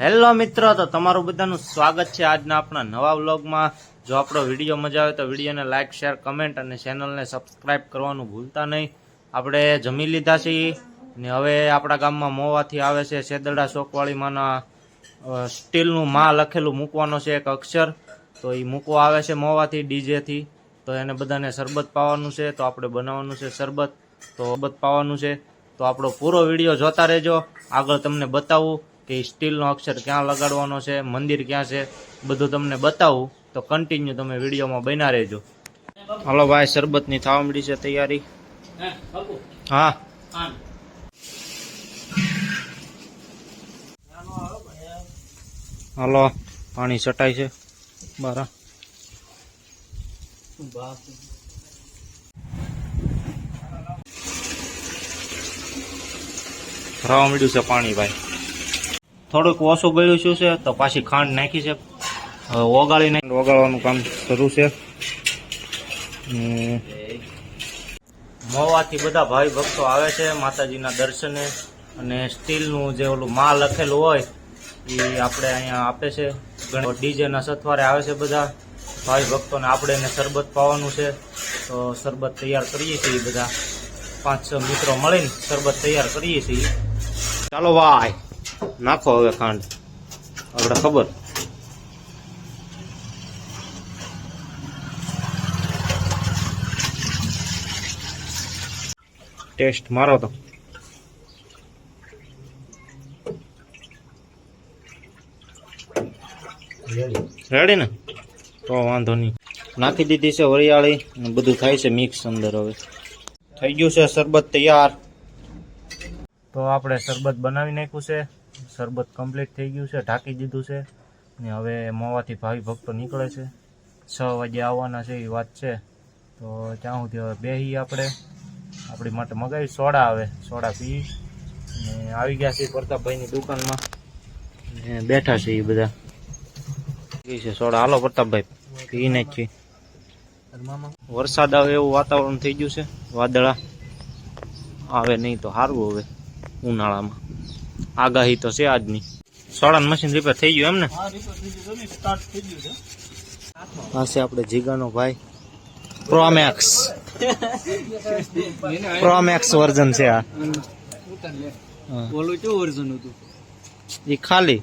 Hello મિત્રો, તો તમારું બધાનું સ્વાગત છે આજના આપણા નવા વ્લોગમાં. જો આપણો વીડિયો મજા આવે તો વિડીયોને લાઇક શેર કમેન્ટ અને ચેનલને સબસ્ક્રાઇબ કરવાનું ભૂલતા નહીં. આપણે જમી લીધા છીએ ને હવે આપણા ગામમાં મોવાથી આવે છે સેદડા ચોકવાળીમાંના સ્ટીલનું માં લખેલું મૂકવાનો છે એક અક્ષર. તો એ મૂકવા આવે છે મોવાથી, ડીજેથી. તો એને બધાને શરબત પાવાનું છે, તો આપણે બનાવવાનું છે શરબત. તો શરબત પાવાનું છે. તો આપણો પૂરો વીડિયો જોતા રહેજો. આગળ તમને બતાવું. કે સ્ટીલનો અક્ષર ક્યાં લગાડવાનો છે, મંદિર ક્યાં છે, બધું તમને બતાવું. તો કન્ટિન્યુ તમે વિડીયોમાં બન્યા રહેજો. હાલો ભાઈ, શરબતની થવા મળી છે તૈયારી. હા. હાલો, પાણી છટાય છે બારા ભરાવા મળ્યું છે પાણી, ભાઈ. થોડુંક ઓછું ગળ્યું શું છે તો પાછી ખાંડ નાખી છે. ઓગાળી નાખી ઓગાળવાનું કામ શરૂ છે. મોવાથી બધા ભાઈ ભક્તો આવે છે માતાજીના દર્શને. અને સ્ટીલનું જે ઓલું માં લખેલું હોય એ આપણે અહીંયા આપે છે. ઘણા ડીજેના સથવારે આવે છે બધા. ભાઈ ભક્તોને આપણે એને શરબત પાવાનું છે. તો શરબત તૈયાર કરીએ છીએ બધા. પાંચ છ મિત્રો મળીને શરબત તૈયાર કરીએ છીએ. ચાલો ભાઈ. નાખો હવે ખાંડ. આપણે ખબર. ટેસ્ટ મારો તો. રેડી ને? તો વાંધો નહીં. નાખી દીધી છે વરિયાળી બધું થાય છે મિક્સ અંદર હવે. થઈ ગયું છે શરબત તૈયાર. તો આપણે શરબત બનાવી નાખ્યું છે. શરબત કમ્પ્લીટ થઈ ગયું છે, ઢાંકી દીધું છે. ને હવે મોવાથી ભાવિ ભક્તો નીકળે છે. છ વાગે આવવાના છે એ વાત છે. તો ત્યાં સુધી હવે બેહી આપણે. આપણી માટે મગાવી સોડા આવે સોડા પી. ને આવી ગયા છે પ્રતાપભાઈની દુકાનમાં. ને બેઠા છે એ બધા. છે સોડા. હાલો પ્રતાપભાઈ પી નાખીએ વરસાદ આવે એવું વાતાવરણ થઈ ગયું છે, વાદળા. આવે નહીં તો સારું હવે ઉનાળામાં. આગાહી તો છે આજની. સોડાનું મશીન રિપેર થઈ ગયું એમ ને આ છે આપણે જીગાનો ભાઈ. પ્રોમેક્સ પ્રોમેક્સ વર્ઝન છે આ. ઓલું કેવું વર્ઝન હતું? એ ખાલી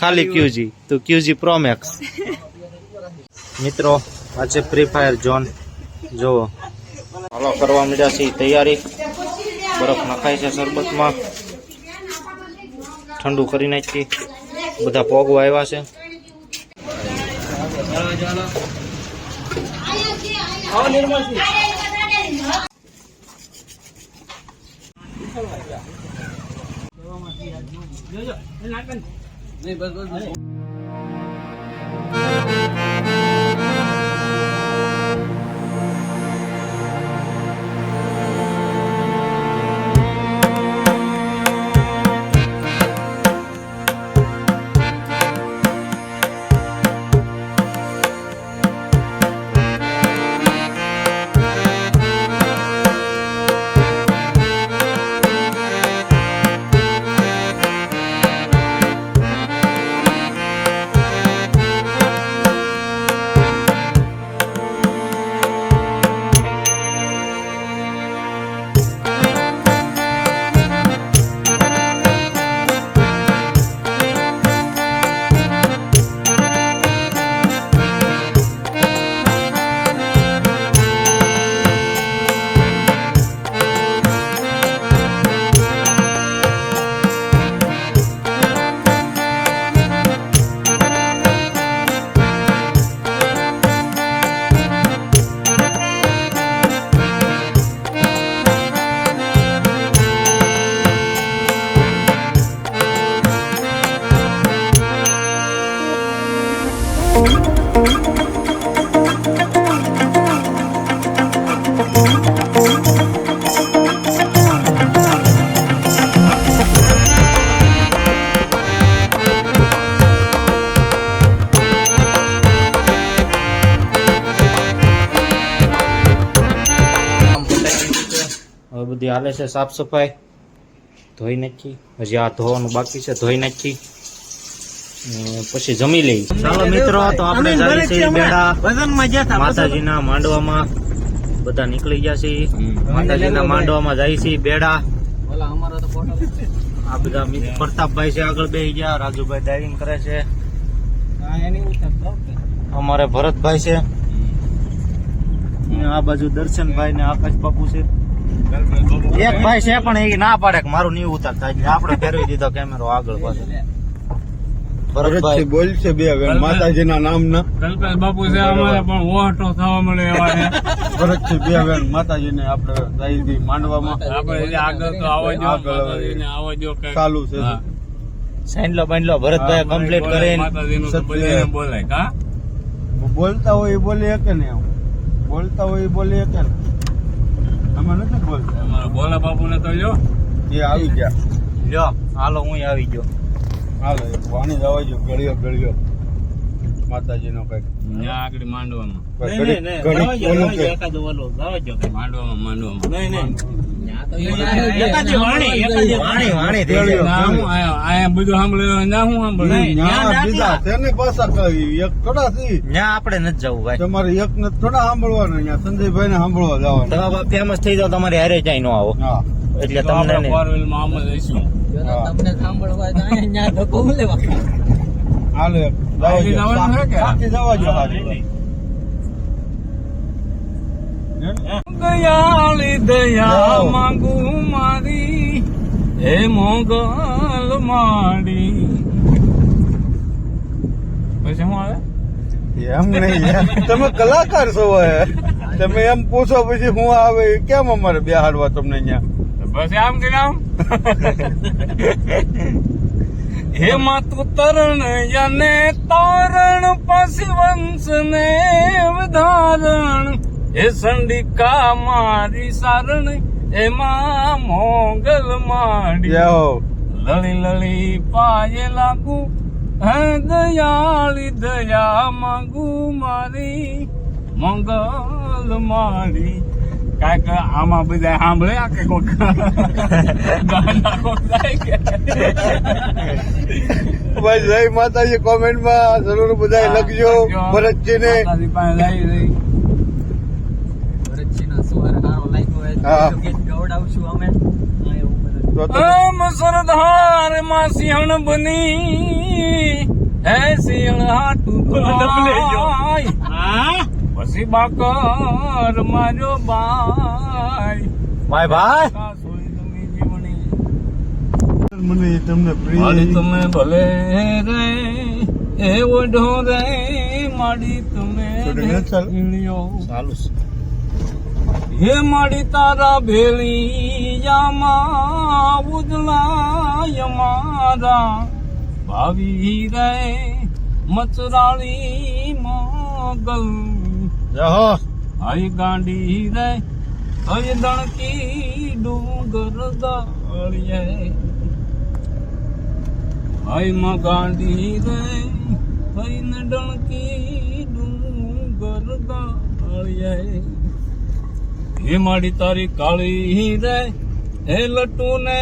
ખાલી ક્યુજી તો ક્યુજી પ્રોમેક્સ મિત્રો આજે ફ્રી ફાયર ઝોન જુઓ. હાલો કરવા મળ્યા છે તૈયારી. બરફ નખાય છે શરબતમાં. ઠંડુ કરી નાખી. બધા પોગવા આવ્યા છે. નહીં બસ બસ હાલે છે સાફ સફાઈ. ધોઈ નાખી. હજી આ ધોવાનું બાકી છે ધોઈ નાખી. પછી જમી લઈ. ચાલો મિત્રો તો આપણે જઈએ છીએ બેડા. માતાજીના માંડવામાં. બધા નીકળી ગયા છે. માતાજીના માંડવામાં જાય છે બેડા. ઓલા અમારો આ બધા મિત્ર પ્રતાપભાઈ છે આગળ બે ગયા. રાજુભાઈ ડ્રાઇવિંગ કરે છે. અમારે ભરતભાઈ છે. આ બાજુ દર્શનભાઈ ને આકાશ બાપુ છે. એક ભાઈ છે પણ એ ના પાડે કે મારું નહીં ઉતારતા એટલે આપણે ફેરવી દીધો કેમેરો આગળ પાછળ ભરતભાઈ. બોલશે બે વેણ માતાજીના નામના. કલ્પેશ બાપુ છે અમારે પણ ઓહટો થવા મળે એવા છે. ભરતથી બે વેણ માતાજીને આપણે દઈ માંડવામાં. આપણે આગળ તો આવજો આગળ આવજો ચાલુ છે. સાઈનલો બાઈનલો ભરતભાઈ કમ્પ્લીટ કરીને કા બોલતા હોય એ બોલી કે ને એમ બોલતા હોય એ બોલી કે ને અમે નથી બોલતા અમારા બોલા બાપુ ને તો લ્યો. એ આવી ગયા. લ્યો હાલો હું આવી ગયો. હાલો વાણી જવા જો ગળ્યો ગળ્યો. માતાજીનો કંઈક. ત્યાં આગળ માંડવામાં. માંડવામાં માંડવામાં. આપણે નથી જવું ભાઈ. તમારે એક ને થોડા સાંભળવાનું અહીંયા. સંજયભાઈ ને સાંભળવા જવાનું. તમે ફેમસ થઈ જાવ તમારે હારે જાય નો આવો. એટલે તમને આપણે નહીં. માં આમ જઈશું તમને સાંભળવા તો ધક્કો લેવા હાલો જવા જો. જવાનું છે કે? સાથી જવા જો હારી. દયાળી દયા માંગુ મારી. હે મોગલ માડી. પછી શું આવે? એમ નહીં તમે કલાકાર છો તમે એમ પૂછો પછી હું આવે કેમ અમારે બેહાડવા તમને અહીંયા? પછી આમ કે આમ? હે માતુ તરણ યને તારણ પછી વંશ ને વધારણ. હે સંડિકા મારી સારણ એમાં મોગલ માડી. લળી લળી પાયે લાગુ હે દયાળી દયા માંગુ મારી મંગલ માડી. કાંઈક આમાં બધા સાંભળે આ કે કોક? ગાના કોક ગાય કે? ભાઈ જય માતાજી કોમેન્ટમાં જરૂર બધા લખજો ભરતજી ને માતાજી પાસે લઈ લઈ ભરતજીનો સ્વર સારો લાગ્યો હોય હા. તો ગીત ગવડાવશું અમે. એવું આમ સરદારમાં સિંહણ બની. હે સિંહણ હાટું પછી બાકર મારો ભાઈ. મને તમને પ્રિય તમે ભલે રે એ ઓઢો રે માડી તમે ચાલુ? હે માડી તારા ભેળિયામાં ઉજલાય મારા. ભાવી રે મચરાળી મોગલ. જાહો. આઈ ગાંડી રે હય દણકી ડુંગર દાળીએ હયમાં ગાંડી રે હય ને ડણકી ડુંગર દાળીએ હે માડી તારી કાળી રે હે લટુ ને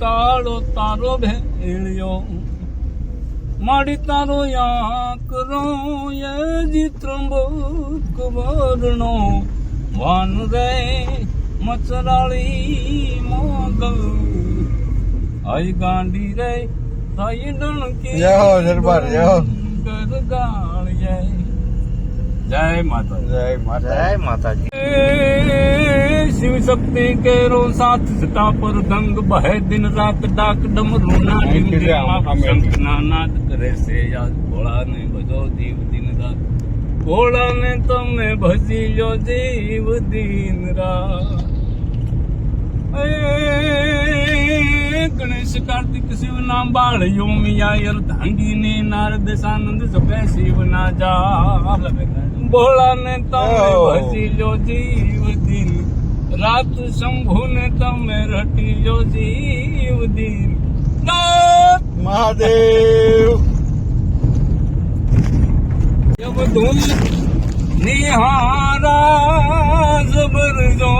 કાળો તારો ભેળ્યો. માડી તારો યાકરો યજી ત્રંબક વર્ણો. વાન રે મચરાળી મોગલ. આઈ ગાંડી રે આઈ ડણકી જય હો, દરબાર, જય હો. ગરગાળીએ. જય માતા જય માતા જય માતાજી. શિવ શક્તિ કેરો સાથ સતા પર દંગ બહે દિન રાત ડાક ડમરૂ ના શંખના નાદ કરે છે યાદ ભોળાને ભજો દીવ દિન રાત. ભોળાને તમે ભજી લો દીવ દિન રાત. ગણેશ કાર્તિક શિવ ના બાળ યોમિયા યર ધાંગીને નારદ સાનંદ સભે શિવ ના જા ભોળા તમે તમે ભજીલો જીવ દિન. રાત શંભુને તમે રટી લો જીવ દિન. મહાદેવ! જબ નિહારા જબર જો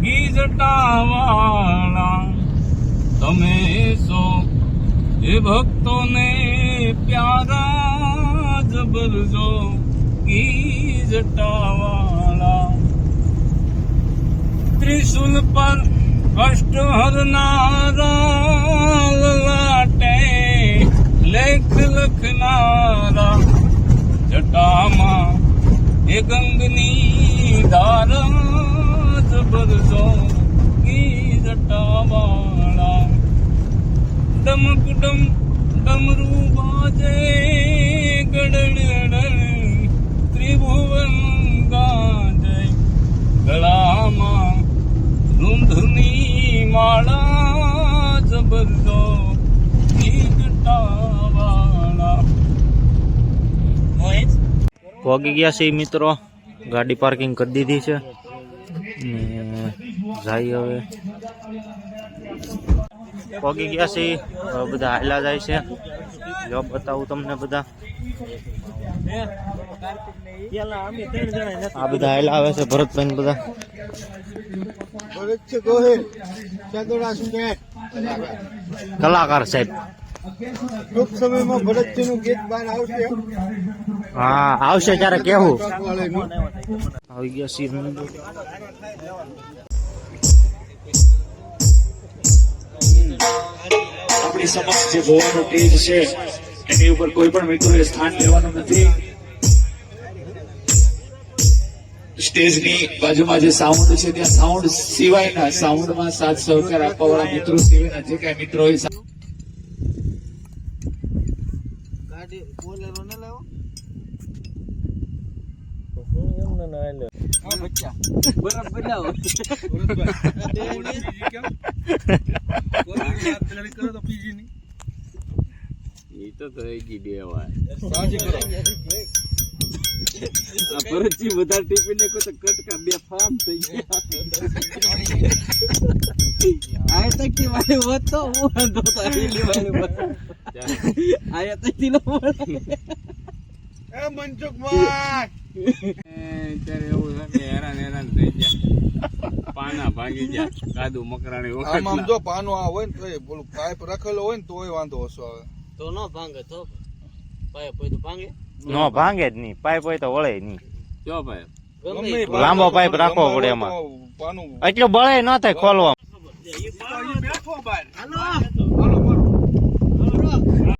ગીજટા વાળા તમે સો એ ભક્તોને પ્યારા જબરજો ગીર ત્રિશુલ પર કષ્ટ હરનારા લાટે લેખ લખનારા. જટામાં એ ગંગની ધારા જબરજો ગીર જટાવાળા ડમકુડમ ડમરૂ માળા જબરદો પહોંચી ગયા છે મિત્રો. ગાડી પાર્કિંગ કરી દીધી છે. ને જાય હવે. પહોંચી ગયા છે. બધા હાયલા જાય છે. જોબ બતાવું તમને બધા. આ બધા હાયલા આવે છે ભરતભાઈ બધા. ભરત છે ગોહિલ કલાકાર સાહેબ. ટૂંક સમયમાં ભરતજીનું ગીત બહાર આવશે. હા આવશે ત્યારે કેવું. આવી ગયા છીએ આપણી સમક્ષ જે ગોવાનો ટેજ છે એની ઉપર કોઈ પણ મિત્રોએ સ્થાન લેવાનું નથી. સ્ટેજની બાજુમાં જે સાઉન્ડ છે ત્યાં સાઉન્ડ સિવાયના સાઉન્ડમાં સાથ સહકાર આપવા વાળા મિત્રો સિવાયના જે કઈ મિત્રો હોય એ તો થઈ ગઈ બે વાર. આ ભરતજી વધારે ટીપી નાખો તો કટકા બે ફામ થઈ ગયા. આ તકતી વાળી હોત તો હું વાંધો તો આવેલી વાળી હોત. આ તકતી નો મળે એ મનસુખભાઈ ત્યારે એવું છે હેરાન હેરાન થઈ ગયા. પાના ભાંગી ગયા. કાદુ મકરાણી આમ આમ જો પાનો આ હોય ને તો પેલું પાઇપ રાખેલો હોય ને તોય વાંધો હશો આવે. તો ન ભાંગે તો. પાઇપ હોય તો ભાંગે. નો ભાંગે જ નહીં પાઇપ હોય તો વળે નહીં. જો ભાઈ. લાંબો પાઇપ રાખો રાખવો પડે એમાં. એટલું બળે ન થાય ખોલવા બેઠો બાર. હાલો.